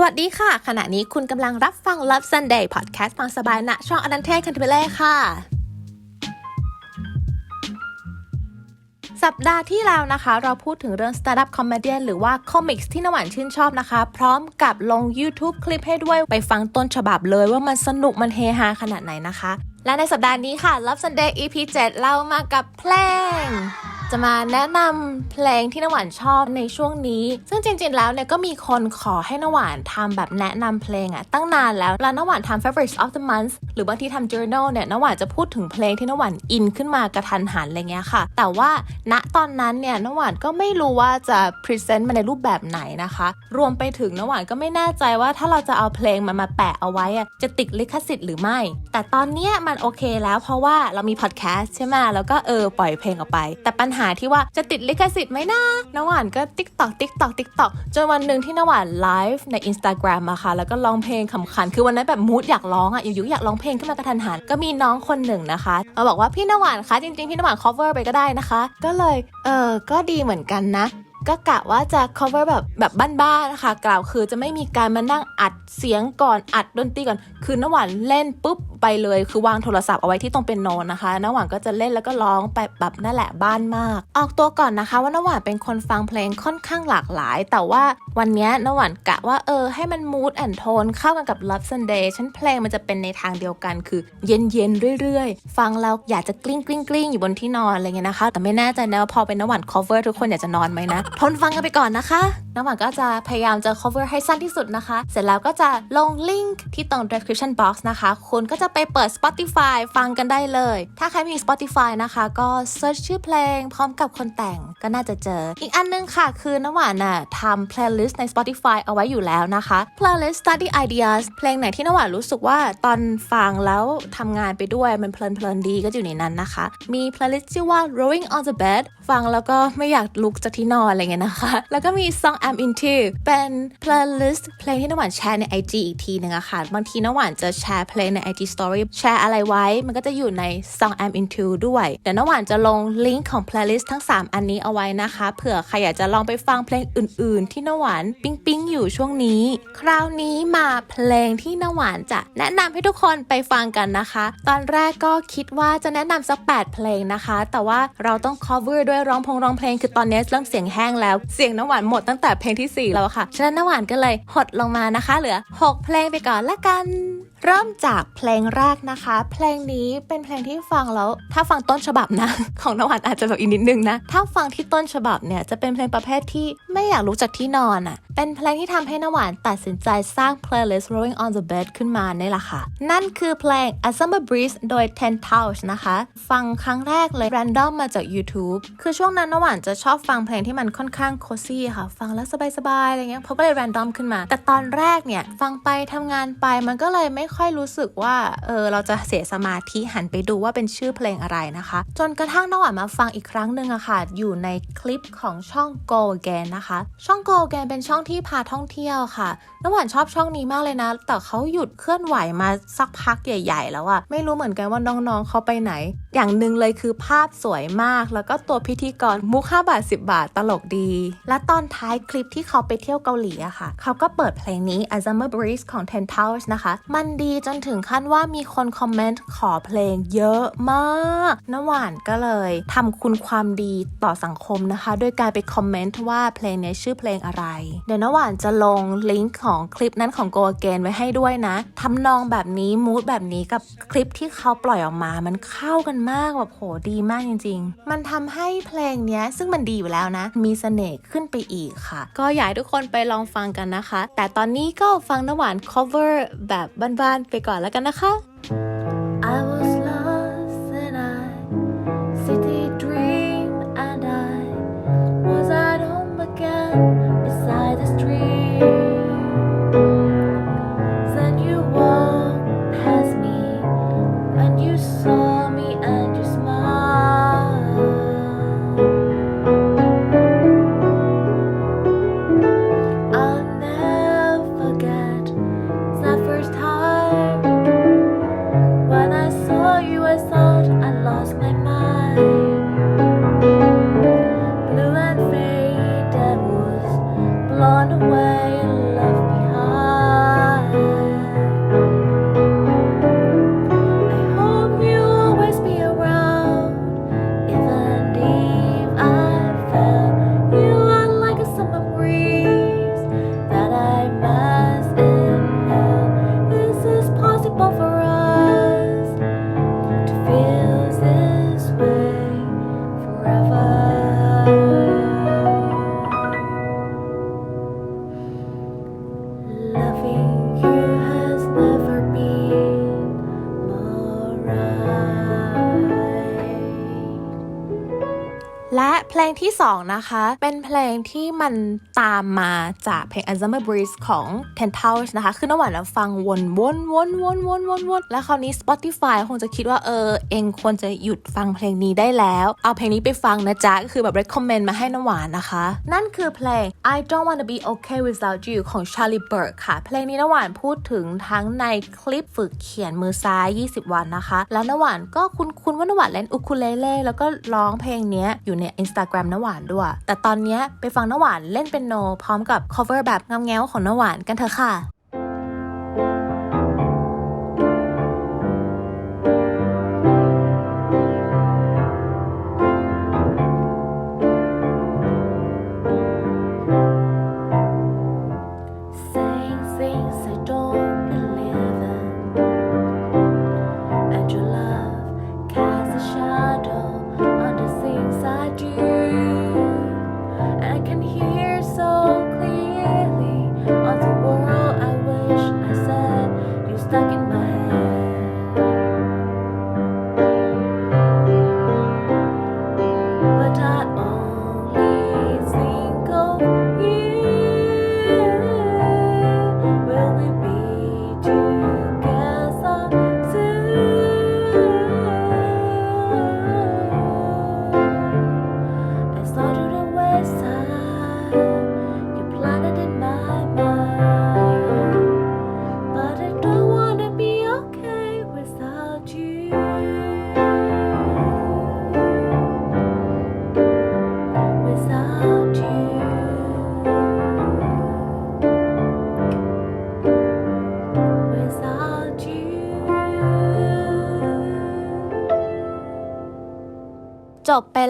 สวัสดีค่ะ ขณะนี้คุณกำลังรับฟัง Love Sunday Podcast ฟังสบายณช่องอนันเทศคันเทเบเล่ค่ะ สัปดาห์ที่แล้วนะคะ เราพูดถึงเรื่อง Startup Comedian หรือว่า Comics ที่นหวานชื่นชอบนะคะ พร้อมกับลง YouTube คลิปให้ด้วยไปฟังต้นฉบับเลยว่ามันสนุกมันเฮฮาขนาดไหนนะคะ และในสัปดาห์นี้ค่ะ Love Sunday EP 7 เรามากับเพลง จะมาแนะนำเพลงที่นหวานชอบในช่วงนี้ ซึ่งจริงๆ แล้วเนี่ยก็มีคนขอให้นหวานทำแบบแนะนำเพลงอะตั้งนานแล้ว แล้วนหวานทำ favorites of the month หรือบางทีทำ journal เนี่ยนหวานจะพูดถึงเพลงที่นหวานอินขึ้นมากระทันหันอะไรเงี้ยค่ะ แต่ว่าณตอนนั้นเนี่ยนหวานก็ไม่รู้ว่าจะ present มาในรูปแบบไหนนะคะ รวมไปถึงนหวานก็ไม่แน่ใจว่าถ้าเราจะเอาเพลงมันมาแปะเอาไว้อะจะติดลิขสิทธิ์หรือไม่ แต่ตอนเนี้ยมันโอเคแล้วเพราะว่าเรามี podcast ใช่ไหมแล้วก็เออปล่อยเพลงออกไป แต่ปัญหาหาที่ว่าจะติดลิขสิทธิ์ไหมนะนหวานก็ติ๊กตอกติ๊กตอกติ๊กตอกจนวันหนึ่งที่นหวานไลฟ์ใน Instagram อะค่ะ แล้วก็ร้องเพลงขำขัน คือวันนั้นแบบมูดอยากร้องอะอยู่ๆอยากร้องเพลงขึ้นมากระทันหัน ก็มีน้องคนหนึ่งนะคะมาบอกว่าพี่นหวานคะจริงๆพี่นหวาน cover ไปก็ได้นะคะ ก็เลยเออก็ดีเหมือนกันนะ ก็กะว่าจะ cover แบบแบบบ้านๆนะคะกล่าวคือจะไม่มีการมานั่งอัดเสียงก่อนอัดดนตรีก่อน คือนหวานเล่นปุ๊บไปเลย คือวางโทรศัพท์เอาไว้ที่ตรงเป็นโนนนะคะนหวานก็จะเล่นแล้วก็ร้องไปแบบนั่นแหละบ้านมาก ออกตัวก่อนนะคะ ว่านหวานเป็นคนฟังเพลงค่อนข้างหลากหลาย แต่ว่าวันนี้นหวานกะว่าเออให้มัน mood and tone เข้ากันกับ Love Sunday ฉันเพลงมันจะเป็นในทางเดียวกัน คือเย็นๆเรื่อยๆ ฟังแล้วอยากจะกลิ้งกลิ้งกลิ้งอยู่บนที่นอนอะไรเงี้ยนะคะ แต่ไม่แน่ใจนะว่าพอเป็นนหวาน cover ทุกคนอยากจะนอนไหมนะทนฟังกันไปก่อนนะคะนหวานก็จะพยายามจะ cover ให้สั้นที่สุดนะคะ เสร็จแล้วก็จะลงลิงก์ที่ตรง description box นะคะ คุณก็จะไปเปิด Spotify ฟังกันได้เลย ถ้าใครมี Spotify นะคะ ก็ search ชื่อเพลงพร้อมกับคนแต่งก็น่าจะเจอ อีกอันนึงค่ะ คือน้ำหวานน่ะทำ playlist ใน Spotify เอาไว้อยู่แล้วนะคะ playlist study ideas เพลงไหนที่น้ำหวานรู้สึกว่าตอนฟังแล้วทำงานไปด้วยมันเพลินๆดีก็อยู่ในนั้นนะคะ มี playlist ชื่อว่า rolling on the bed ฟังแล้วก็ไม่อยากลุกจากที่นอนอะไรเงี้ยนะคะ แล้วก็มี song I'm into เป็น playlist เพลงที่น้ำหวานแชร์ใน IG อีกทีหนึ่งอะค่ะ บางทีน้ำหวานจะแชร์เพลงใน IG story แชร์อะไรไว้ มันก็จะอยู่ใน song I'm into ด้วย เดี๋ยวน้ำหวานจะลงลิงก์ของ playlist ทั้ง 3 อันนี้เอาไว้นะคะ เผื่อใครอยากจะลองไปฟังเพลงอื่น ๆ ที่น้ำหวานปิ๊งปิ๊งอยู่ช่วงนี้ คราวนี้มาเพลงที่น้ำหวานจะแนะนำให้ทุกคนไปฟังกันนะคะ ตอนแรกก็คิดว่าจะแนะนำสัก 8 เพลงนะคะ แต่ว่าเราต้อง cover ด้วยร้องพงร้องเพลงคือตอนนี้เริ่มเสียงแห้งแล้วเสียงน้ำหวานหมดตั้งแต่เพลงทีสี่ 4 แล้วค่ะ ฉะนั้นน้ำหวานก็เลยหดลงมานะคะ เหลือ 6 เพลงไปก่อนละกันเริ่มจากเพลงแรกนะคะ เพลงนี้เป็นเพลงที่ฟังแล้ว ถ้าฟังต้นฉบับนะ ของนวันอาจจะแบบอีกนิดนึงนะ ถ้าฟังที่ต้นฉบับเนี่ยจะเป็นเพลงประเภทที่ไม่อยากลุกจากที่นอนอะ่ะ เป็นเพลงที่ทำให้นวันตัดสินใจสร้าง playlist rolling on the bed ขึ้นมาเนี่ยแหละค่ะ นั่นคือเพลง A Summer Breeze โดย Ten Touch นะคะ ฟังครั้งแรกเลย random มาจาก YouTube คือช่วงนั้นนวันจะชอบฟังเพลงที่มันค่อนข้าง cozy ค่ะ ฟังแล้วสบายๆอะไรเงี้ยเขาก็เลย random ขึ้นมา แต่ตอนแรกเนี่ย ฟังไปทำงานไปมันก็เลยไม่ค่อยรู้สึกว่าเออเราจะเสียสมาธิหันไปดูว่าเป็นชื่อเพลงอะไรนะคะ จนกระทั่งน้องหวานมาฟังอีกครั้งหนึ่งอะค่ะ อยู่ในคลิปของช่อง Go Again นะคะ ช่อง Go Again เป็นช่องที่พาท่องเที่ยวค่ะน้องหวานชอบช่องนี้มากเลยนะ แต่เขาหยุดเคลื่อนไหวมาสักพักใหญ่ ๆ แล้วอะไม่รู้เหมือนกันว่าน้องๆเขาไปไหน อย่างหนึ่งเลยคือภาพสวยมาก แล้วก็ตัวพิธีกรมุก5บาท 10 บาทตลกดี และตอนท้ายคลิปที่เขาไปเที่ยวเกาหลีอะค่ะ เขาก็เปิดเพลงนี้ A Summer Breeze ของ Ten Towers นะคะ มันดีจนถึงขั้นว่ามีคนคอมเมนต์ขอเพลงเยอะมากน้ำหวานก็เลยทำคุณความดีต่อสังคมนะคะ ด้วยการไปคอมเมนต์ว่าเพลงนี้ชื่อเพลงอะไรเดี๋ยวน้ำหวานจะลงลิงก์ของคลิปนั้นของ Go Again ไว้ให้ด้วยนะทำนองแบบนี้มูดแบบนี้กับคลิปที่เขาปล่อยออกมา มันเข้ากันมากแบบโหดีมากจริง ๆ มันทำให้เพลงเนี้ยซึ่งมันดีอยู่แล้วนะ มีเสน่ห์ขึ้นไปอีกค่ะ ก็อยากให้ทุกคนไปลองฟังกันนะคะ แต่ตอนนี้ก็ฟังน้ำหวาน cover แบบบ้านๆไปก่อนแล้วกันนะคะ I was 2 นะคะ เป็นเพลงที่มันตามมาจากเพลง a z a m a Breeze ของ Ten Towers นะคะ คือน้ำหวานอะฟังวนวนวนวนวนวนวนแล้วคราวนี้ Spotify คงจะคิดว่าเออ เองควรจะหยุดฟังเพลงนี้ได้แล้ว เอาเพลงนี้ไปฟังนะจ๊ะ ก็คือแบบ recommend มาให้น้ำหวานนะคะ นั่นคือเพลง I Don't Wanna Be Okay Without You ของ Charlie Burke ค่ะ เพลงนี้น้ำหวานพูดถึงทั้งในคลิปฝึกเขียนมือซ้าย 20 วันนะคะ แล้วน้ำหวานก็คุ้นๆว่าน้ำหวานเล่นอุคูเลเล่แล้วก็ร้องเพลงนี้อยู่ใน Instagram น้ำหวานด้วย แต่ตอนนี้ไปฟังน้าหวานเล่นเป็นโน พร้อมกับ cover แบบงาแง้วของน้าหวานกันเถอะค่ะ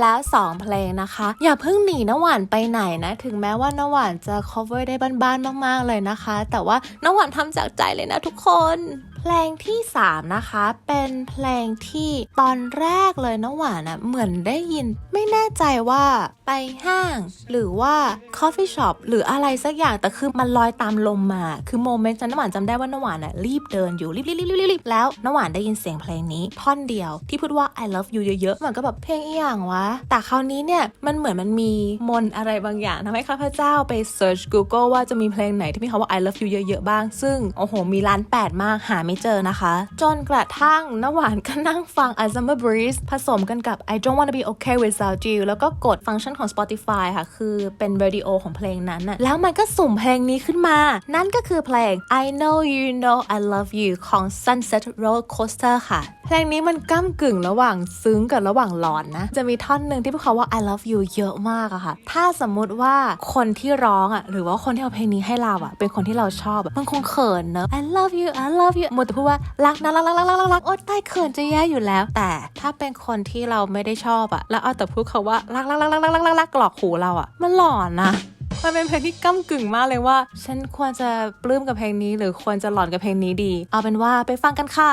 แล้ว 2 เพลงนะคะ อย่าเพิ่งหนีน้ำหวานไปไหนนะ ถึงแม้ว่าน้ำหวานจะ cover ได้บ้านๆมาก ๆ เลยนะคะ แต่ว่าน้ำหวานทำจากใจเลยนะทุกคน เพลงที่ 3 นะคะ เป็นเพลงที่ตอนแรกเลยน้ำหวานอะเหมือนได้ยิน ไม่แน่ใจว่าไปห้าง หรือว่า coffee shop หรืออะไรสักอย่างแต่คือมันลอยตามลมมา คือโมเมนต์นั้นน้ำหวานจำได้ว่าน้ำหวานอะรีบเดินอยู่รีบรีบรีบรีบรีบแล้วน้ำหวานได้ยินเสียงเพลงนี้ ท่อนเดียวที่พูดว่า I love you เยอะๆมันก็แบบเพลงอีหยังวะแต่คราวนี้เนี่ยมันเหมือนมันมีมนอะไรบางอย่างทำให้ข้าพเจ้าไป search Google ว่าจะมีเพลงไหนที่มีคำว่า I love you เยอะๆบ้าง ซึ่งโอ้โหมีล้านแปดมากหาไม่เจอนะคะ จนกระทั่งน้ำหวานก็นั่งฟัง A Summer Breeze ผสมกันกับ I don't wanna be okay without you แล้วก็กดฟังก์ชันของ Spotify ค่ะ คือเป็นวิดีโอของเพลงนั้นน่ะแล้วมันก็สุ่มเพลงนี้ขึ้นมา นั่นก็คือเพลง I know you know I love you ของ Sunset Roller Coaster ค่ะ เพลงนี้มันก้ากึ่งระหว่างซึ้งกับระหว่างหลอนนะ จะมีท่อนหนึ่งที่พูดคำว่า I love you เยอะมากอะค่ะ ถ้าสมมุติว่าคนที่ร้องอะหรือว่าคนที่เอาเพลงนี้ให้เราอะเป็นคนที่เราชอบมันคงเขินเนอะ I love you I love you มัวแต่พูดว่ารักนะรักรักรักรักรักอดใต้เขินจะแย่อยู่แล้ว แต่ถ้าเป็นคนที่เราไม่ได้ชอบอะแล้วเอาแต่พูดเขาว่ารักรักรักรักรักรักรักหลอกหูเราอะมันหลอนนะมันเป็นเพลงที่ก้ากึ่งมากเลยว่า ฉันควรจะปลื้มกับเพลงนี้ หรือควรจะหลอนกับเพลงนี้ดี เอาเป็นว่าไปฟังกันค่ะ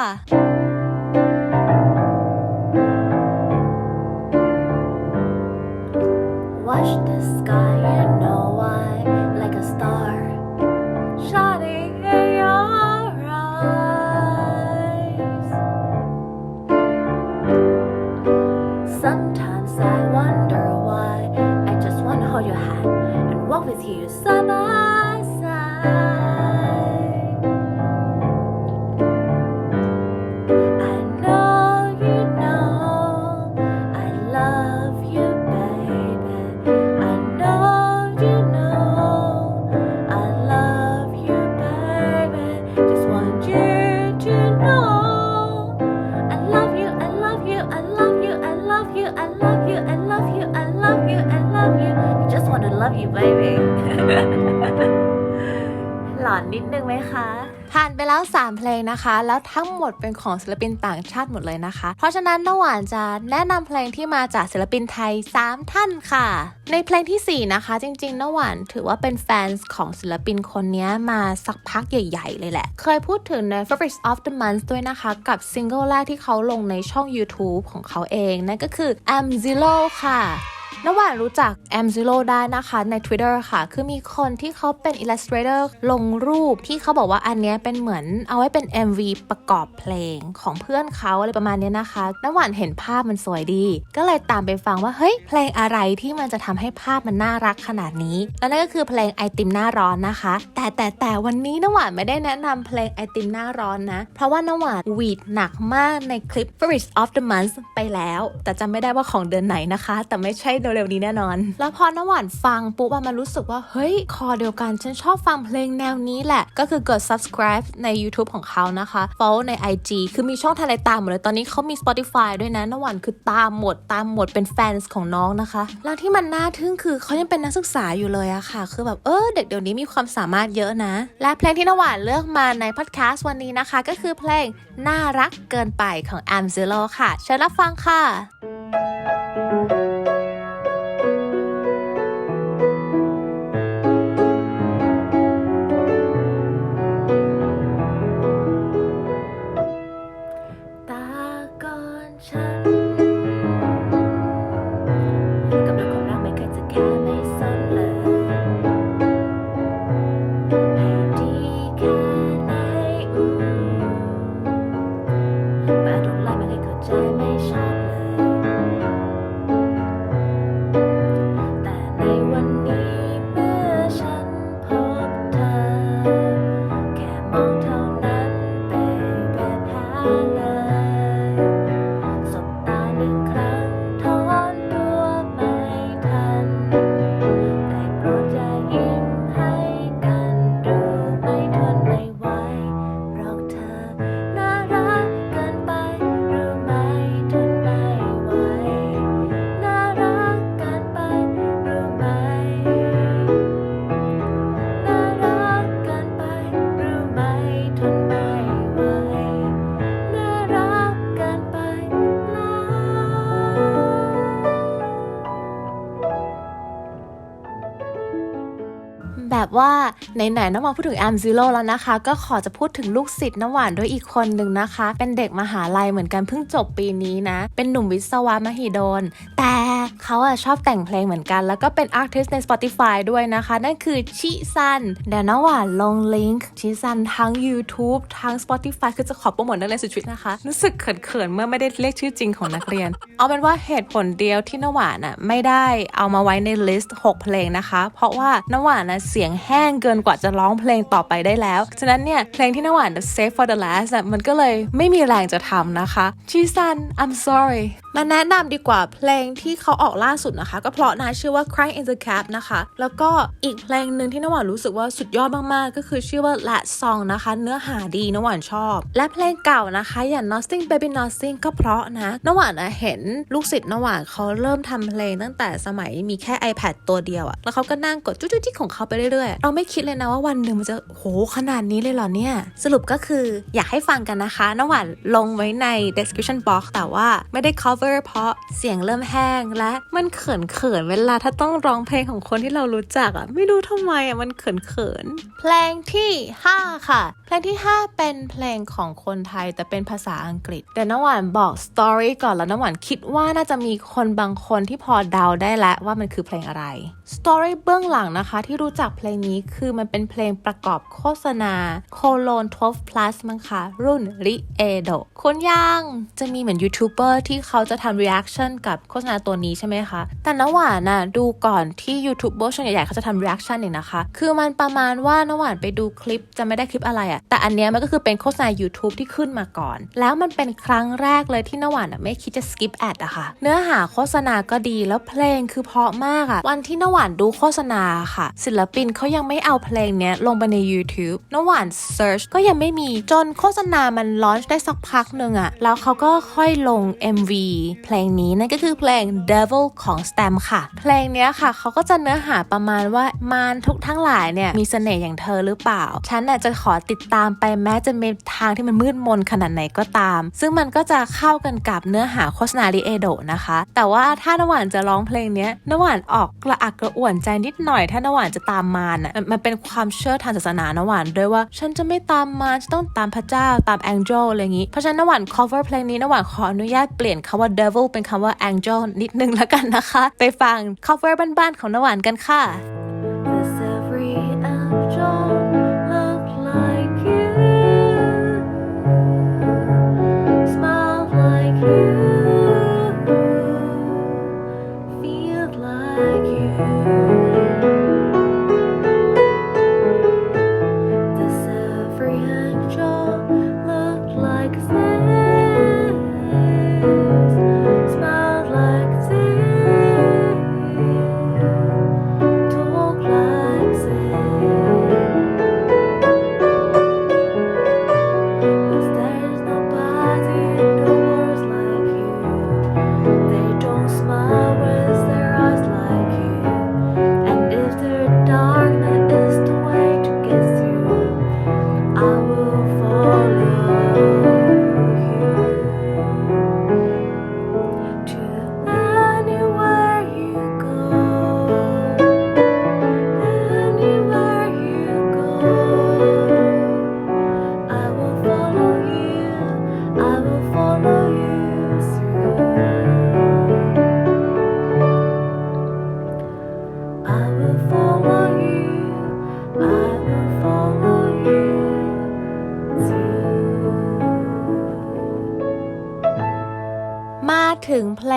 Watch the sky hold your hand and walk with you side by side. แล้วทั้งหมดเป็นของศิลปินต่างชาติหมดเลยนะคะ เพราะฉะนั้นน้ำหวานจะแนะนำเพลงที่มาจากศิลปินไทย 3 ท่านค่ะ ในเพลงทีสี่4 นะคะ จริงๆน้ำหวานถือว่าเป็นแฟนของศิลปินคนนี้มาสักพักใหญ่ ๆ เลยแหละ เคยพูดถึงใน Favorites of the Month ด้วยนะคะ กับซิงเกิลแรกที่เขาลงในช่อง YouTube ของเขาเองนั่นก็คือ I'm Zero ค่ะ นหวานรู้จัก M Zero ได้นะคะใน Twitter ค่ะ คือมีคนที่เขาเป็น Illustrator ลงรูปที่เขาบอกว่าอันเนี้ยเป็นเหมือนเอาไว้เป็น MV ประกอบเพลงของเพื่อนเขาอะไรประมาณเนี้ยนะคะนหวานเห็นภาพมันสวยดี ก็เลยตามไปฟังว่า เฮ้ย เพลงอะไรที่มันจะทำให้ภาพมันน่ารักขนาดนี้ แล้วนั่นก็คือเพลงไอติมหน้าร้อนนะคะ แต่แต่แต่วันนี้นหวานไม่ได้แนะนำเพลงไอติมหน้าร้อนนะ เพราะว่านหวานหวีดหนักมากในคลิป f r i t of the Month ไปแล้ว แต่จำไม่ได้ว่าของเดือนไหนนะคะ แต่ไม่ใช่เร็วๆนี้แน่นอน แล้วพอนหวานฟังปุ๊บอะมันรู้สึกว่า เฮ้ย คอเดียวกัน ฉันชอบฟังเพลงแนวนี้แหละ ก็คือกด subscribe ใน YouTube ของเขานะคะ follow ใน IG คือมีช่องทางอะไรตามหมดเลย ตอนนี้เขามี Spotify ด้วยนะนหวานคือตามหมด ตามหมดเป็นแฟนของน้องนะคะ แล้วที่มันน่าทึ่งคือเขายังเป็นนักศึกษาอยู่เลยอะค่ะ คือแบบเออเด็กเดี๋ยวนี้มีความสามารถเยอะนะ และเพลงที่นหวานเลือกมาในพอดแคสต์วันนี้นะคะ ก็คือเพลงน่ารักเกินไปของ Am Zero ค่ะ เชิญรับฟังค่ะ ไหนๆน้ำหวานพูดถึงแอมซิโร่แล้วนะคะ ก็ขอจะพูดถึงลูกศิษย์น้ำหวานด้วยอีกคนหนึ่งนะคะ เป็นเด็กมหาลัยเหมือนกันเพิ่งจบปีนี้นะ เป็นหนุ่มวิศวะมหิดลแต่ เขาอะชอบแต่งเพลงเหมือนกัน แล้วก็เป็นอาร์ติสใน Spotify ด้วยนะคะ นั่นคือชิซันเดี๋ยวน้ำหวานลงลิงก์ชิซันทั้ง YouTube ทั้ง Spotify คือจะขอโปรโมทนักเรียนสุดชีวิตนะคะ รู้สึกเขินๆเมื่อไม่ได้เรียกชื่อจริงของนักเรียน เอาเป็นว่าเหตุผลเดียวที่นหวานอะไม่ได้เอามาไว้ในลิสต์6เพลงนะคะ เพราะว่านหวานนะเสียงแห้งเกินกว่าจะร้องเพลงต่อไปได้แล้ว ฉะนั้นเนี่ยเพลงที่น้ำหวาน save for the last มันก็เลยไม่มีแรงจะทำนะคะชีซัน I'm sorry มาแนะนำดีกว่าเพลงที่เขาออกล่าสุดนะคะ ก็เพราะนะชื่อว่า Cry in the Cab นะคะ แล้วก็อีกเพลงหนึ่งที่น้ำหวานรู้สึกว่าสุดยอดมากๆ ก็คือชื่อว่า Let Song นะคะ เนื้อหาดีน้ำหวานชอบ และเพลงเก่านะคะอย่าง Nothing Baby Nothing ก็เพราะนะน้ำหวานนะเห็นลูกศิษย์น้ำหวานเขาเริ่มทำเพลงตั้งแต่สมัยมีแค่ iPad ตัวเดียวอะแล้วเขาก็นั่งกดจุ๊ๆๆของเขาไปเรื่อยๆ เราไม่คิดเลยนะว่าวันหนึ่งมันจะโหขนาดนี้เลยเหรอเนี่ย สรุปก็คืออยากให้ฟังกันนะคะน้ำหวานลงไว้ใน description box แต่ว่าไม่ได้ cover เพราะเสียงเริ่มแห้งและมันเขินเขินเวลาถ้าต้องร้องเพลงของคนที่เรารู้จักอะ ไม่รู้ทำไมอะมันเขินเขินเพลงที่ 5 ค่ะ เพลงที่ 5 เป็นเพลงของคนไทยแต่เป็นภาษาอังกฤษเดี๋ยวน้ำหวานบอก story ก่อนแล้วน้ำหวานคิดว่าน่าจะมีคนบางคนที่พอเดาได้แล้วว่ามันคือเพลงอะไร story เบื้องหลังนะคะ ที่รู้จักเพลงนี้คือมันเป็นเพลงประกอบโฆษณาโคโลน12 plus มั้งคะรุ่นริเอโดคุณยังจะมีเหมือนยูทูบเบอร์ที่เขาจะทำ reaction กับโฆษณาตัวนี้ใช่ไหมคะ แต่น้ำหวานน่ะดูก่อนที่ยูทูบเบอร์ช่องใหญ่ๆเขาจะทำ reaction เนี่ยนะคะ คือมันประมาณว่าน้ำหวานไปดูคลิปจะไม่ได้คลิปอะไรอะแต่อันเนี้ยมันก็คือเป็นโฆษณา YouTube ที่ขึ้นมาก่อน แล้วมันเป็นครั้งแรกเลยที่น้ำหวานอะไม่คิดจะ skip ad อะค่ะ เนื้อหาโฆษณาก็ดีแล้วเพลงคือเพราะมากอะวันที่น้ำหวานดูโฆษณาค่ะ ศิลปินเขายังไม่เอาเพลงเนี้ยลงไปใน YouTube น้ำหวาน search ก็ยังไม่มีจนโฆษณามันลอนช์ได้สักพักหนึ่งอะแล้วเขาก็ค่อยลง MV เพลงนี้นั่นก็คือเพลง Devil ของ Stam ค่ะ เพลงนี้ค่ะเขาก็จะเนื้อหาประมาณว่ามารทุกทั้งหลายเนี่ยมีเสน่ห์อย่างเธอหรือเปล่า ฉันน่ะจะขอติดตามไปแม้จะมีทางที่มันมืดมนขนาดไหนก็ตาม ซึ่งมันก็จะเข้ากันกับเนื้อหาโฆษณาลิเอโดนะคะ แต่ว่าถ้าน้ำหวานจะร้องเพลงนี้น้ำหวานออกกระอักกระอ่วนใจนิดหน่อย ถ้าน้ำหวานจะตามมารน่ะมันเป็นความเชื่อทางศาสนาน้ำหวานด้วยว่า ฉันจะไม่ตามมารฉันต้องตามพระเจ้าตาม angel อะไรอย่างงี้เพราะฉะนั้นน้ำหวาน cover เพลงนี้น้ำหวานขออนุญาตเปลี่ยนคำว่า devil เป็นคำว่า angel นิดนึงแล้วกันนะคะ ไปฟัง cover บ้านๆของน้ำหวานกันค่ะ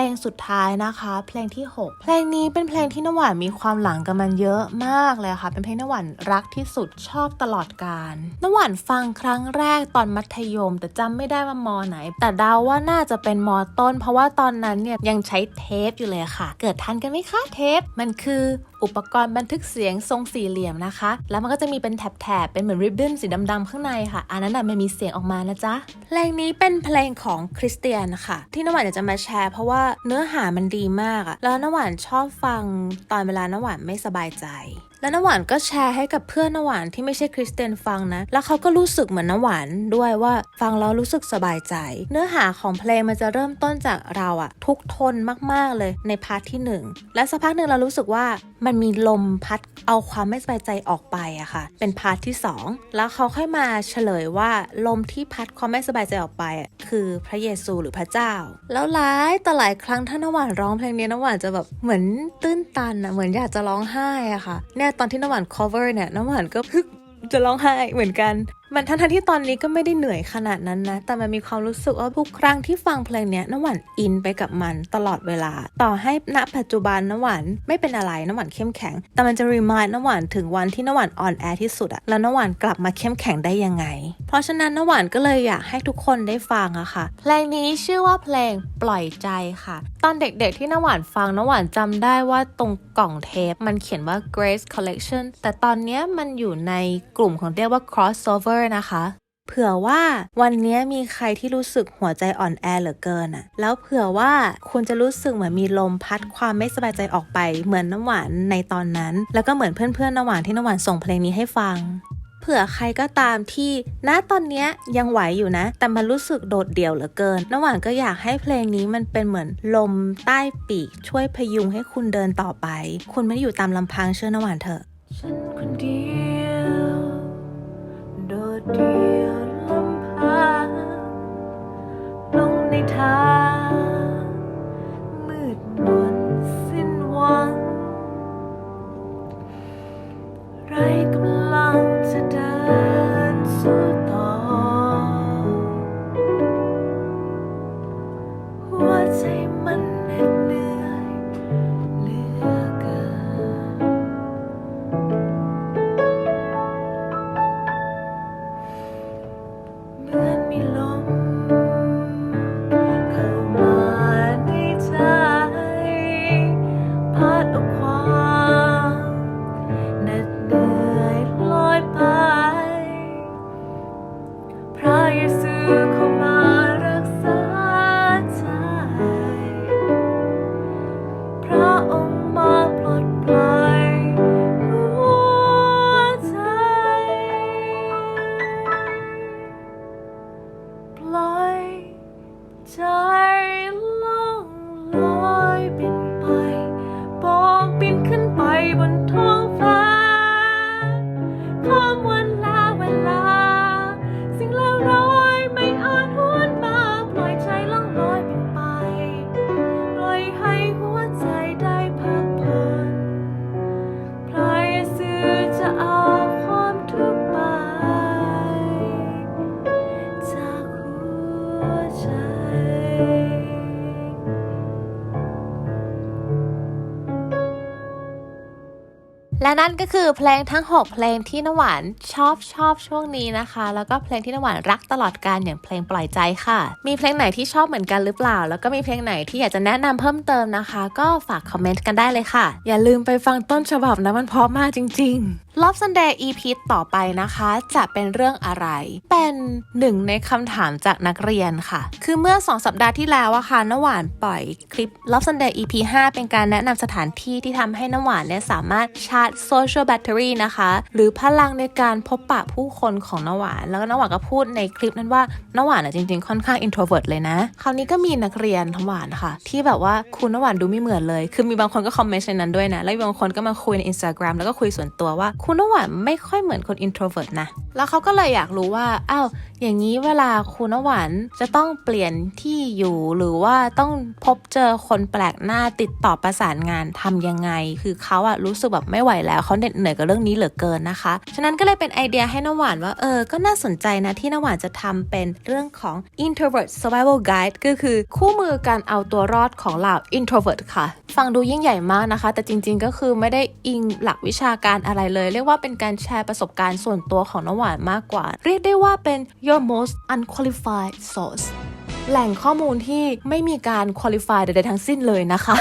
งเพลงสุดท้ายนะคะ เพลงที่ 6 เพลงนี้เป็นเพลงที่น้ำหวานมีความหลังกับมันเยอะมากเลยค่ะ เป็นเพลงน้ำหวานรักที่สุดชอบตลอดกาลน้ำหวานฟังครั้งแรกตอนมัธยม แต่จำไม่ได้ว่ามอไหน แต่เดาว่าน่าจะเป็นมอต้น เพราะว่าตอนนั้นเนี่ยยังใช้เทปอยู่เลยค่ะ เกิดทันกันไหมคะเทป มันคืออุปกรณ์บันทึกเสียงทรงสี่เหลี่ยมนะคะ แล้วมันก็จะมีเป็นแถบๆ เป็นเหมือนริบบิ้นสีดำๆข้างในค่ะ อันนั้นน่ะมันมีเสียงออกมานะจ๊ะ เพลงนี้เป็นเพลงของคริสเตียนค่ะ ที่น้ำหวานอยากจะมาแชร์เพราะว่าเนื้อหามันดีมากอะแล้วน้ำหวานชอบฟังตอนเวลาน้ำหวานไม่สบายใจ แล้วน้ำหวานก็แชร์ให้กับเพื่อนน้ำหวานที่ไม่ใช่คริสเตียนฟังนะ แล้วเขาก็รู้สึกเหมือนน้ำหวานด้วยว่าฟังแล้วรู้สึกสบายใจ เนื้อหาของเพลงมันจะเริ่มต้นจากเราอะทุกทนมากๆเลยในพาร์ทที่หนึ่งและสักพักหนึ่งเรารู้สึกว่ามันมีลมพัดเอาความไม่สบายใจออกไปอะค่ะ เป็นพาร์ทที่สองแล้วเขาค่อยมาเฉลยว่าลมที่พัดความไม่สบายใจออกไปอะคือพระเยซูหรือพระเจ้า แล้วหลายต่อหลายครั้งถ้าน้ำหวานร้องเพลงนี้น้ำหวานจะแบบเหมือนตื้นตันอะเหมือนอยากจะร้องไห้อะค่ะเนี่ยตอนที่น้ำหวาน cover เนี่ยน้ำหวานก็พึกจะร้องไห้เหมือนกัน มันทั้งที่ตอนนี้ก็ไม่ได้เหนื่อยขนาดนั้นนะ แต่มันมีความรู้สึกว่าทุกครั้งที่ฟังเพลงเนี้ยน้ำหวานอินไปกับมันตลอดเวลา ต่อให้ณปัจจุบันน้ำหวานไม่เป็นอะไรน้ำหวานเข้มแข็ง แต่มันจะรีมายน้ำหวานถึงวันที่น้ำหวานอ่อนแอที่สุดอะแล้วน้ำหวานกลับมาเข้มแข็งได้ยังไง เพราะฉะนั้นน้ำหวานก็เลยอยากให้ทุกคนได้ฟังอะค่ะ เพลงนี้ชื่อว่าเพลงปล่อยใจค่ะ ตอนเด็กๆที่น้ำหวานฟังน้ำหวานจำได้ว่าตรงกล่องเทปมันเขียนว่า Grace Collection แต่ตอนเนี้ยมันอยู่ในกลุ่มของเรียกว่า crossover นะคะเผื่อว่าวันนี้มีใครที่รู้สึกหัวใจอ่อนแอเหลือเกินอะแล้วเผื่อว่าคุณจะรู้สึกเหมือนมีลมพัดความไม่สบายใจออกไปเหมือนน้ำหวานในตอนนั้น แล้วก็เหมือนเพื่อนๆน้ำหวานที่น้ำหวานส่งเพลงนี้ให้ฟัง เผื่อใครก็ตามที่ณตอนนี้ยังไหวอยู่นะ แต่มันรู้สึกโดดเดี่ยวเหลือเกิน น้ำหวานก็อยากให้เพลงนี้มันเป็นเหมือนลมใต้ปีกช่วยพยุงให้คุณเดินต่อไป คุณไม่ได้อยู่ตามลำพังเชื่อน้ำหวานเถอะฉันคนเดียว เดียวลำพังลงในทาง และนั่นก็คือเพลงทั้ง 6 เพลงที่น้ำหวานชอบชอบช่วงนี้นะคะ แล้วก็เพลงที่น้ำหวานรักตลอดการอย่างเพลงปล่อยใจค่ะ มีเพลงไหนที่ชอบเหมือนกันหรือเปล่า แล้วก็มีเพลงไหนที่อยากจะแนะนำเพิ่มเติมนะคะ ก็ฝากคอมเมนต์กันได้เลยค่ะ อย่าลืมไปฟังต้นฉบับนะมันเพราะมากจริง ๆ Love Sunday EP ต่อไปนะคะ จะเป็นเรื่องอะไร เป็นหนึ่งในคำถามจากนักเรียนค่ะ คือเมื่อ 2 สัปดาห์ที่แล้วอะค่ะน้ำหวานปล่อยคลิป Love Sunday EP 5 เป็นการแนะนำสถานที่ที่ทำให้น้ำหวานเนี่ยสามารถชาร์จ social battery นะคะ หรือพลังในการพบปะผู้คนของน้ำหวาน แล้วก็น้ำหวานก็พูดในคลิปนั้นว่าน้ำหวานอะจริงๆ ค่อนข้าง introvert เลยนะ คราวนี้ก็มีนักเรียนน้ำหวานค่ะ ที่แบบว่าคุณน้ำหวานดูไม่เหมือนเลย คือมีบางคนก็คอมเมนต์ในนั้นด้วยนะ แล้วบางคนก็มาคุยใน Instagram แล้วก็คุยส่วนตัวว่าคุณน้ำหวานไม่ค่อยเหมือนคน introvert นะ แล้วเขาก็เลยอยากรู้ว่าอ้าวอย่างนี้เวลาคุณน้ำหวานจะต้องเปลี่ยนที่อยู่หรือว่าต้องพบเจอคนแปลกหน้าติดต่อประสานงานทำยังไง คือเขาอะรู้สึกแบบไม่ไหวแล้วเขาเหน็ดเหนื่อยกับเรื่องนี้เหลือเกินนะคะ ฉะนั้นก็เลยเป็นไอเดียให้น้ำหวานว่าเออก็น่าสนใจนะที่น้ำหวานจะทำเป็นเรื่องของ introvert survival guide ก็คือคู่มือการเอาตัวรอดของเหล่า introvert ค่ะ ฟังดูยิ่งใหญ่มากนะคะ แต่จริง ๆ ก็คือไม่ได้อิงหลักวิชาการอะไรเลยเรียกว่าเป็นการแชร์ประสบการณ์ส่วนตัวของน้ำหวานมากกว่า เรียกได้ว่าเป็น your most unqualified source แหล่งข้อมูลที่ไม่มีการ qualify ใดๆทั้งสิ้นเลยนะคะ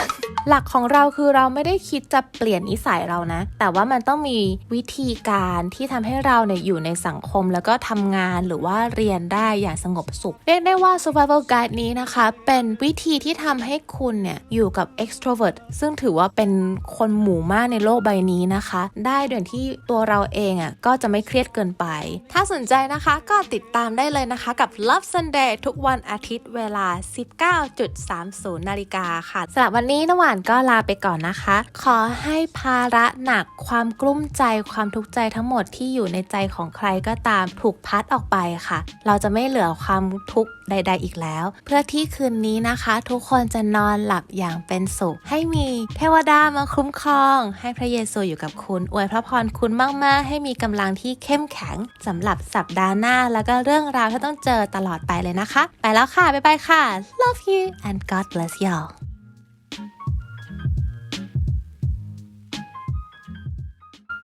หลักของเราคือเราไม่ได้คิดจะเปลี่ยนนิสัยเรานะ แต่ว่ามันต้องมีวิธีการที่ทำให้เราเนี่ยอยู่ในสังคมแล้วก็ทำงานหรือว่าเรียนได้อย่างสงบสุข เรียกได้ว่า survival guide นี้นะคะ เป็นวิธีที่ทำให้คุณเนี่ยอยู่กับ extrovert ซึ่งถือว่าเป็นคนหมู่มากในโลกใบนี้นะคะ ได้โดยที่ตัวเราเองอะก็จะไม่เครียดเกินไป ถ้าสนใจนะคะก็ติดตามได้เลยนะคะกับ Love Sunday ทุกวันอาทิตย์เวลา 19.30 นาฬิกาค่ะสำหรับวันนี้น้ำหวานก็ลาไปก่อนนะคะ ขอให้ภาระหนักความกลุ้มใจความทุกข์ใจทั้งหมดที่อยู่ในใจของใครก็ตามถูกพัดออกไปค่ะ เราจะไม่เหลือความทุกข์ ใด ๆ อีกแล้ว เพื่อที่คืนนี้นะคะ ทุกคนจะนอนหลับอย่างเป็นสุข ให้มีเทวดามาคุ้มครอง ให้พระเยซูอยู่กับคุณ อวยพระพรคุณมาก ๆ ให้มีกำลังที่เข้มแข็งสำหรับสัปดาห์หน้า แล้วก็เรื่องราวที่ต้องเจอตลอดไปเลยนะคะ ไปแล้วค่ะ บ๊ายบายค่ะ love you and God bless y'all